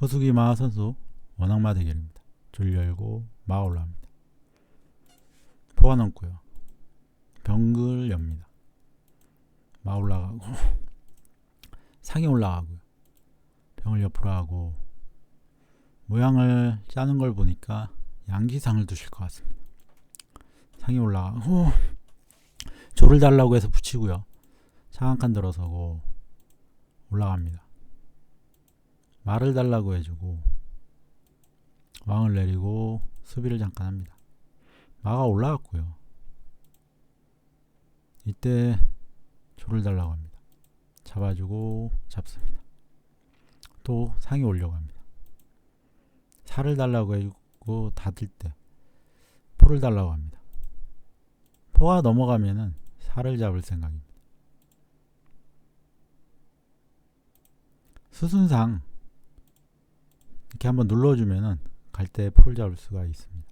허수기 마 선수 원악마 대결입니다. 줄 열고 마 올라갑니다. 포가 넘고요. 병글 엽니다. 마 올라가고 상이 올라가고요. 병을 옆으로 하고 모양을 짜는 걸 보니까 양지상을 두실 것 같습니다. 상이 올라가고 조를 달라고 해서 붙이고요. 상한칸 들어서고 올라갑니다. 말을 달라고 해주고 왕을 내리고 수비를 잠깐 합니다. 마가 올라갔고요. 이때 조를 달라고 합니다. 잡아주고 잡습니다. 또 상이 올려갑니다. 살을 달라고 해주고 닫을 때 포를 달라고 합니다. 포가 넘어가면은 살을 잡을 생각입니다. 수순상 이렇게 한번 눌러주면은 갈때 포를 잡을 수가 있습니다.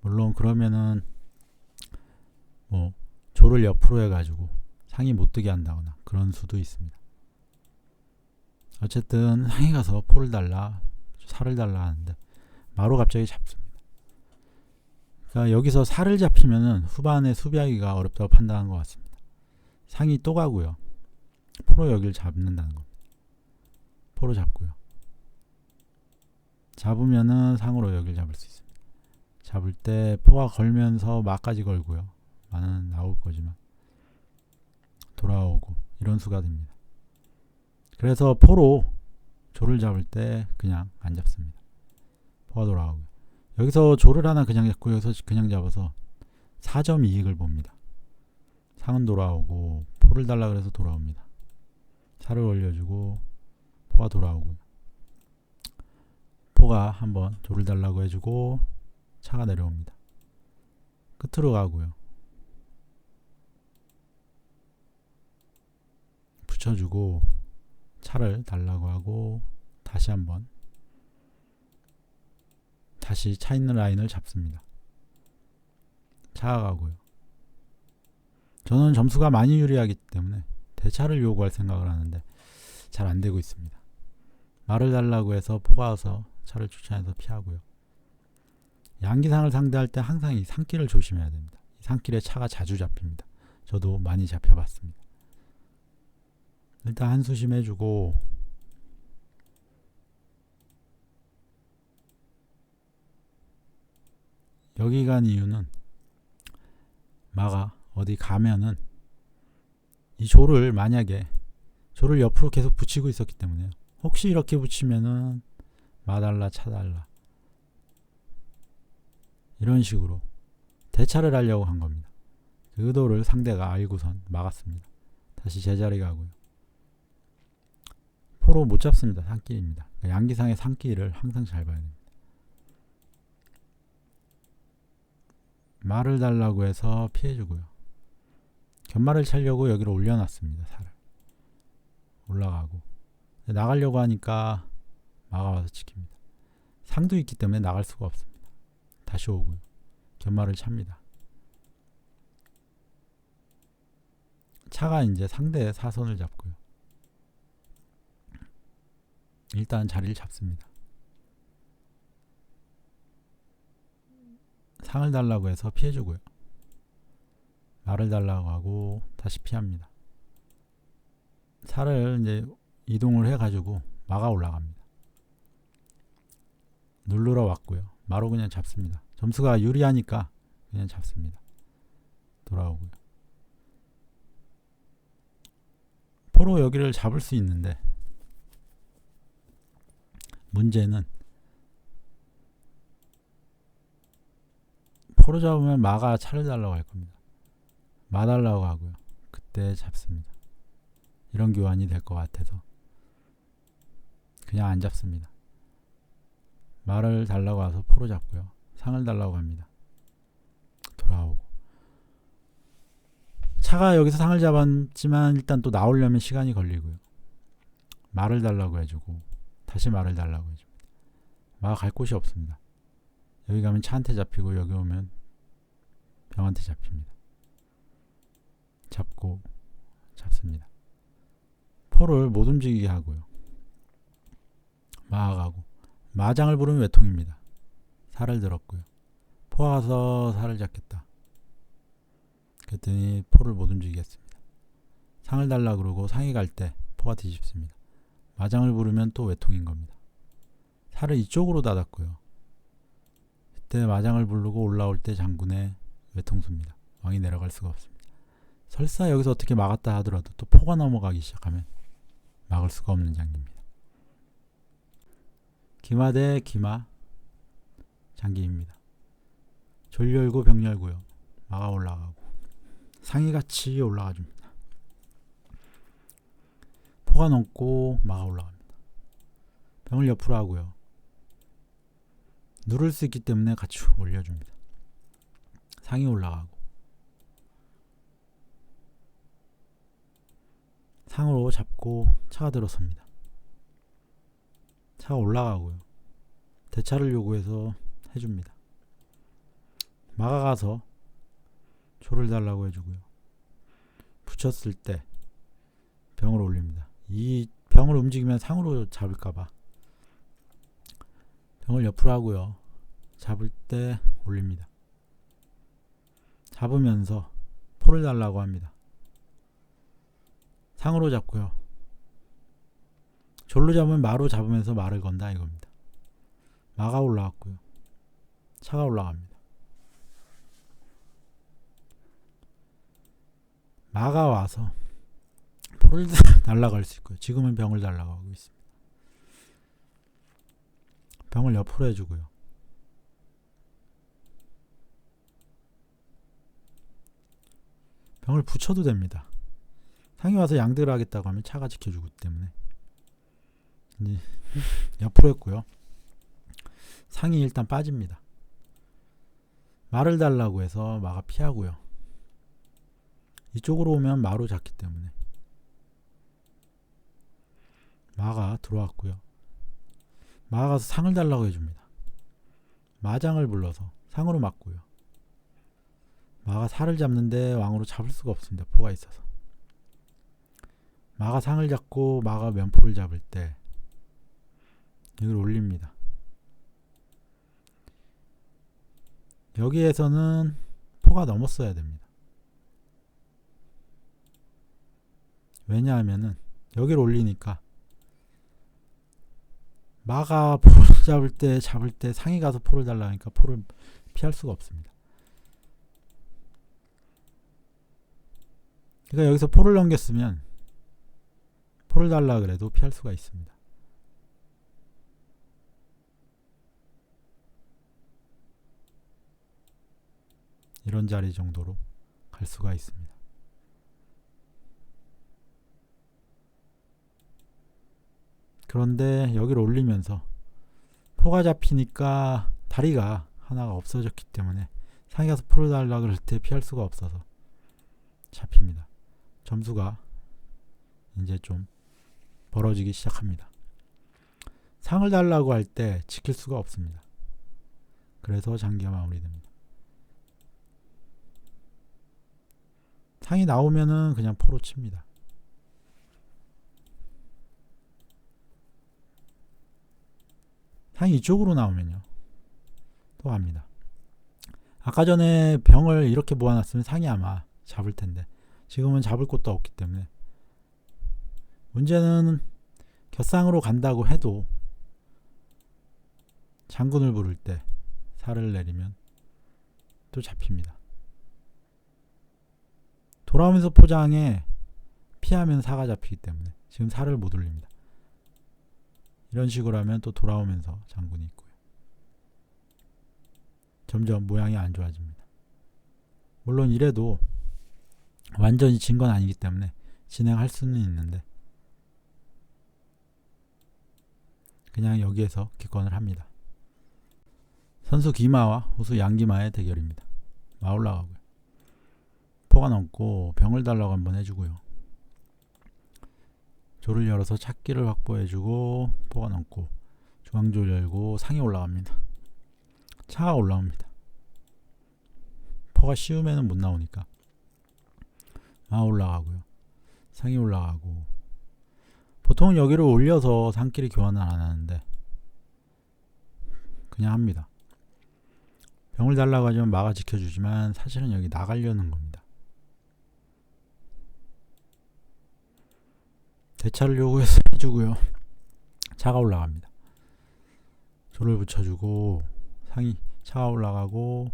물론 그러면은 뭐 조를 옆으로 해가지고 상이 못 뜨게 한다거나 그런 수도 있습니다. 어쨌든 상이 가서 포를 달라 살을 달라 하는데 마로 갑자기 잡습니다. 그러니까 여기서 살을 잡히면은 후반에 수비하기가 어렵다고 판단한 것 같습니다. 상이 또 가고요. 포로 여기를 잡는다는 겁니다. 포로 잡고요. 잡으면은 상으로 여기를 잡을 수 있습니다. 잡을 때 포가 걸면서 마까지 걸고요. 마는 나올 거지만 돌아오고 이런 수가 됩니다. 그래서 포로 조를 잡을 때 그냥 안 잡습니다. 포가 돌아오고 여기서 조를 하나 그냥 잡고 여기서 그냥 잡아서 4점 이익을 봅니다. 상은 돌아오고 포를 달라 그래서 돌아옵니다. 살을 올려주고 포가 돌아오고요. 포가 한번 조를 달라고 해주고 차가 내려옵니다. 끝으로 가고요. 붙여주고 차를 달라고 하고 다시 한번 다시 차 있는 라인을 잡습니다. 차가 가고요. 저는 점수가 많이 유리하기 때문에 대차를 요구할 생각을 하는데 잘 안 되고 있습니다. 말을 달라고 해서 포가 와서 차를 추천해서 피하고요. 양기상을 상대할 때 항상 이 산길을 조심해야 됩니다. 이 산길에 차가 자주 잡힙니다. 저도 많이 잡혀봤습니다. 일단 한수심 해주고 여기 간 이유는 마가 어디 가면은 이 조를 만약에 조를 옆으로 계속 붙이고 있었기 때문에요. 혹시 이렇게 붙이면은 마달라 차달라 이런 식으로 대차를 하려고 한 겁니다. 그 의도를 상대가 알고선 막았습니다. 다시 제자리 가고요. 포로 못 잡습니다. 산길입니다. 그러니까 양기상의 산길을 항상 잘 봐야 됩니다. 말을 달라고 해서 피해주고요. 견말을 차려고 여기로 올려놨습니다. 살을 올라가고 나가려고 하니까 막아와서 지킵니다. 상도 있기 때문에 나갈 수가 없습니다. 다시 오고요. 견말을 찹니다. 차가 이제 상대의 사선을 잡고요. 일단 자리를 잡습니다. 상을 달라고 해서 피해주고요. 말을 달라고 하고 다시 피합니다. 살을 이제 이동을 해가지고 막아 올라갑니다. 누르러 왔고요. 마로 그냥 잡습니다. 점수가 유리하니까 그냥 잡습니다. 돌아오고요. 포로 여기를 잡을 수 있는데 문제는 포로 잡으면 마가 차를 달라고 할 겁니다. 마 달라고 하고요. 그때 잡습니다. 이런 교환이 될 것 같아서 그냥 안 잡습니다. 말을 달라고 와서 포로 잡고요. 상을 달라고 합니다. 돌아오고 차가 여기서 상을 잡았지만 일단 또 나오려면 시간이 걸리고요. 말을 달라고 해주고 다시 말을 달라고 해줍니다. 마가 갈 곳이 없습니다. 여기 가면 차한테 잡히고 여기 오면 병한테 잡힙니다. 잡고 잡습니다. 포를 못 움직이게 하고요. 마가고 마장을 부르면 외통입니다. 살을 들었고요. 포 와서 살을 잡겠다. 그랬더니 포를 못 움직이겠습니다. 상을 달라 그러고 상이 갈 때 포가 뒤집습니다. 마장을 부르면 또 외통인 겁니다. 살을 이쪽으로 닫았고요. 그때 마장을 부르고 올라올 때 장군의 외통수입니다. 왕이 내려갈 수가 없습니다. 설사 여기서 어떻게 막았다 하더라도 또 포가 넘어가기 시작하면 막을 수가 없는 장기입니다. 기마 대 기마 장기입니다. 졸 열고 병 열고요. 막아 올라가고 상이 같이 올라가 줍니다. 포가 넘고 막아 올라갑니다. 병을 옆으로 하고요. 누를 수 있기 때문에 같이 올려줍니다. 상이 올라가고 상으로 잡고 차가 들어섭니다. 차가 올라가고요. 대차를 요구해서 해줍니다. 막아가서 조를 달라고 해주고요. 붙였을 때 병을 올립니다. 이 병을 움직이면 상으로 잡을까봐 병을 옆으로 하고요. 잡을 때 올립니다. 잡으면서 포를 달라고 합니다. 상으로 잡고요. 졸로 잡으면 마로 잡으면서 말을 건다 이겁니다. 마가 올라왔고요. 차가 올라갑니다. 마가 와서 포를 날라갈 수 있고요. 지금은 병을 날라가고 있습니다. 병을 옆으로 해주고요. 병을 붙여도 됩니다. 상이 와서 양대를 하겠다고 하면 차가 지켜주기 때문에 옆으로 했고요. 상이 일단 빠집니다. 말을 달라고 해서 마가 피하고요. 이쪽으로 오면 마로 잡기 때문에 마가 들어왔고요. 마가 가서 상을 달라고 해줍니다. 마장을 불러서 상으로 맞고요. 마가 살을 잡는데 왕으로 잡을 수가 없습니다. 포가 있어서. 마가 상을 잡고 마가 면포를 잡을 때 이걸 올립니다. 여기에서는 포가 넘었어야 됩니다. 왜냐하면은 여기를 올리니까 마가 포를 잡을 때 잡을 때 상이 가서 포를 달라니까 포를 피할 수가 없습니다. 그러니까 여기서 포를 넘겼으면 포를 달라 그래도 피할 수가 있습니다. 이런 자리 정도로 갈 수가 있습니다. 그런데 여기를 올리면서 포가 잡히니까 다리가 하나가 없어졌기 때문에 상이 가서 포를 달라 그럴 때 피할 수가 없어서 잡힙니다. 점수가 이제 좀 벌어지기 시작합니다. 상을 달라고 할 때 지킬 수가 없습니다. 그래서 장기가 마무리됩니다. 상이 나오면은 그냥 포로 칩니다. 상이 이쪽으로 나오면요. 또 합니다. 아까 전에 병을 이렇게 모아놨으면 상이 아마 잡을 텐데 지금은 잡을 곳도 없기 때문에 문제는 곁상으로 간다고 해도 장군을 부를 때 살을 내리면 또 잡힙니다. 돌아오면서 포장에 피하면 사가 잡히기 때문에 지금 살을 못 올립니다. 이런 식으로 하면 또 돌아오면서 장군이 있고요. 점점 모양이 안 좋아집니다. 물론 이래도 완전히 진 건 아니기 때문에 진행할 수는 있는데 그냥 여기에서 기권을 합니다. 선수 기마와 호수 양기마의 대결입니다. 마 올라가고요. 포가 넘고 병을 달라고 한번 해주고요. 조를 열어서 찾기를 확보해주고 포가 넘고 중앙조를 열고 상이 올라갑니다. 차가 올라옵니다. 포가 씌우면 못 나오니까 마 올라가고요. 상이 올라가고 보통 여기를 올려서 산끼리 교환을 안 하는데 그냥 합니다. 병을 달라고 하지만 막아 지켜주지만 사실은 여기 나가려는 겁니다. 대차를 요구해서 해주고요. 차가 올라갑니다. 조를 붙여주고 상이 차가 올라가고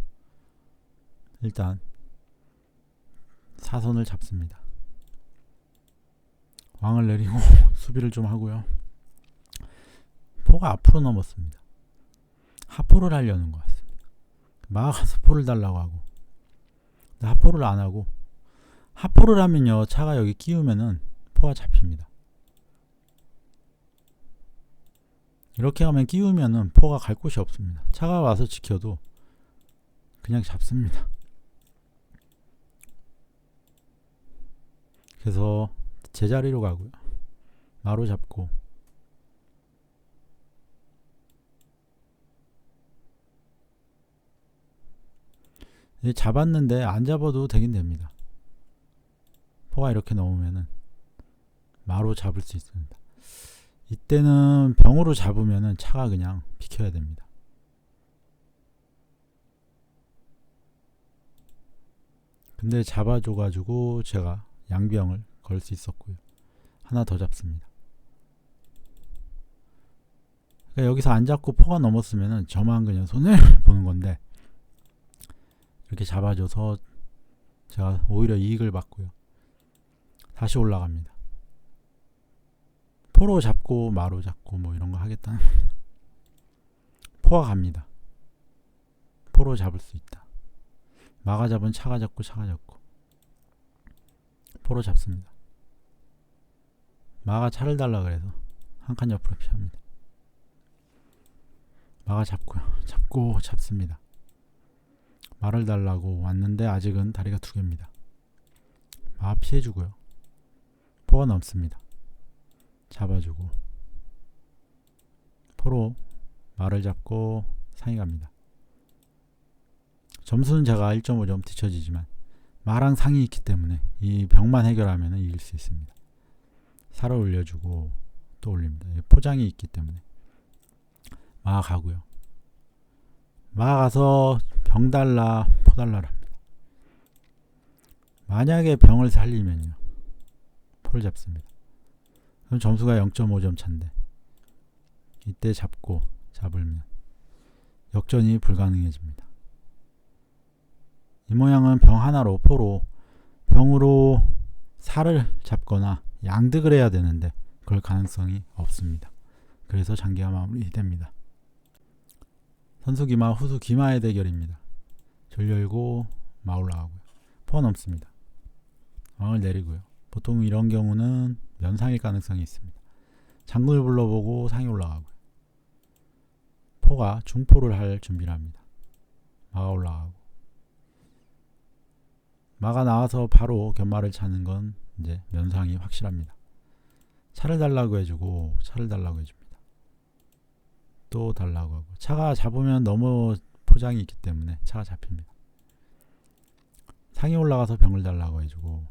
일단 사선을 잡습니다. 왕을 내리고 수비를 좀 하고요. 포가 앞으로 넘었습니다. 하포를 하려는 것 같습니다. 막아서 포를 달라고 하고 하포를 안 하고 하포를 하면요 차가 여기 끼우면은 포가 잡힙니다. 이렇게 하면 끼우면은 포가 갈 곳이 없습니다. 차가 와서 지켜도 그냥 잡습니다. 그래서 제자리로 가고요. 마로 잡고 잡았는데 안 잡아도 되긴 됩니다. 포가 이렇게 넘으면은 마로 잡을 수 있습니다. 이때는 병으로 잡으면은 차가 그냥 비켜야 됩니다. 근데 잡아줘가지고 제가 양병을 걸 수 있었고요. 하나 더 잡습니다. 그러니까 여기서 안 잡고 포가 넘었으면은 저만 그냥 손을 보는 건데 이렇게 잡아줘서 제가 오히려 이익을 받고요. 다시 올라갑니다. 포로 잡고 마로 잡고 뭐 이런 거 하겠다는 포가 갑니다. 포로 잡을 수 있다. 마가 잡은 차가 잡고 차가 잡고 포로 잡습니다. 마가 차를 달라 그래서 한 칸 옆으로 피합니다. 마가 잡고요. 잡고 잡습니다. 말을 달라고 왔는데 아직은 다리가 두 개입니다. 마 피해주고요. 포가 넘습니다. 잡아주고 포로 말을 잡고 상이 갑니다. 점수는 제가 1.5점 뒤처지지만 마랑 상이 있기 때문에 이 병만 해결하면 이길 수 있습니다. 살을 올려주고 또 올립니다. 포장이 있기 때문에 마 가고요. 마 가서 병 달라 포 달라를 합니다. 만약에 병을 살리면요 포를 잡습니다. 그럼 점수가 0.5점 차인데 이때 잡고 잡으면 역전이 불가능해집니다. 이 모양은 병 하나로 포로 병으로 살을 잡거나 양득을 해야 되는데 그럴 가능성이 없습니다. 그래서 장기가 마무리됩니다. 선수 기마 후수 기마의 대결입니다. 절 열고 마 올라가고요. 포가 넘습니다. 왕을 내리고요. 보통 이런 경우는 면상일 가능성이 있습니다. 장군을 불러보고 상이 올라가고요. 포가 중포를 할 준비를 합니다. 마가 올라가고 마가 나와서 바로 견마를 차는 건 이제 면상이 확실합니다. 차를 달라고 해주고 차를 달라고 해줍니다. 또 달라고 하고 차가 잡으면 너무 포장이 있기 때문에 차가 잡힙니다. 상이 올라가서 병을 달라고 해주고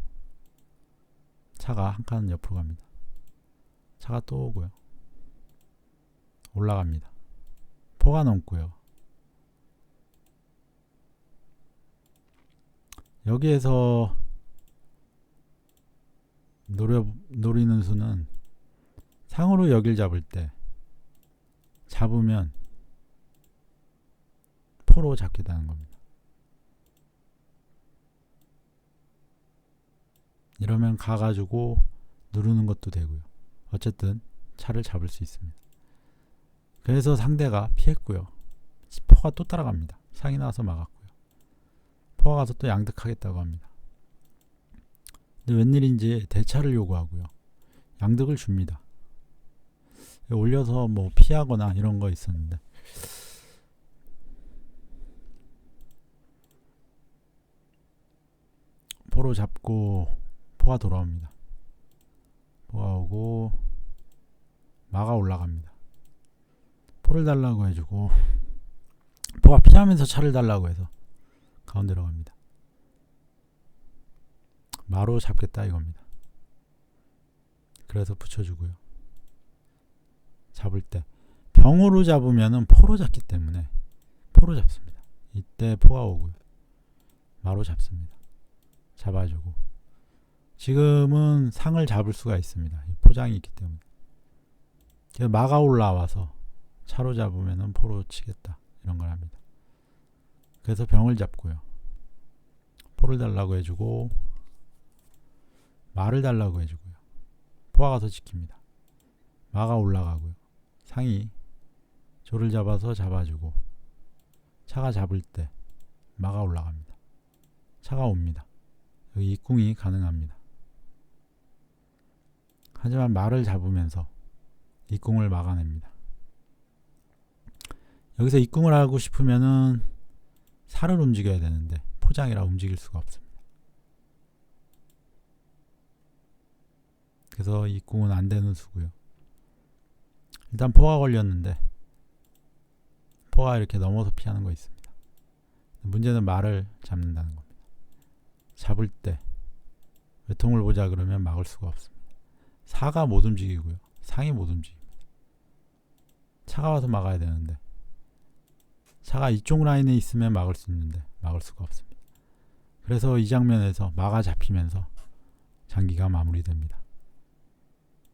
차가 한 칸 옆으로 갑니다. 차가 또 오고요. 올라갑니다. 포가 넘고요. 여기에서 노려, 노리는 수는 상으로 여길 잡을 때 잡으면 포로 잡게 되는 겁니다. 이러면 가가지고 누르는 것도 되고요. 어쨌든 차를 잡을 수 있습니다. 그래서 상대가 피했고요. 포가 또 따라갑니다. 상이 나와서 막았고요. 포가 가서 또 양득하겠다고 합니다. 근데 웬일인지 대차를 요구하고요. 양득을 줍니다. 올려서 뭐 피하거나 이런 거 있었는데 포로 잡고 포가 돌아옵니다. 포가 오고 마가 올라갑니다. 포를 달라고 해주고 포가 피하면서 차를 달라고 해서 가운데로 갑니다. 마로 잡겠다 이겁니다. 그래서 붙여주고요. 잡을 때 병으로 잡으면은 포로 잡기 때문에 포로 잡습니다. 이때 포가 오고요. 마로 잡습니다. 잡아주고 지금은 상을 잡을 수가 있습니다. 이 포장이 있기 때문에 마가 올라와서 차로 잡으면은 포로 치겠다 이런 걸 합니다. 그래서 병을 잡고요. 포를 달라고 해주고 마를 달라고 해주고요. 포가 가서 지킵니다. 마가 올라가고요. 상이 조를 잡아서 잡아주고 차가 잡을 때 마가 올라갑니다. 차가 옵니다. 여기 입궁이 가능합니다. 하지만 말을 잡으면서 입궁을 막아냅니다. 여기서 입궁을 하고 싶으면은 살을 움직여야 되는데 포장이라 움직일 수가 없습니다. 그래서 입궁은 안 되는 수고요. 일단 포가 걸렸는데 포가 이렇게 넘어서 피하는 거 있습니다. 문제는 말을 잡는다는 겁니다. 잡을 때 외통을 보자 그러면 막을 수가 없습니다. 사가 못 움직이고요. 상이 못 움직입니다. 차가 와서 막아야 되는데 차가 이쪽 라인에 있으면 막을 수 있는데 막을 수가 없습니다. 그래서 이 장면에서 마가 잡히면서 장기가 마무리됩니다.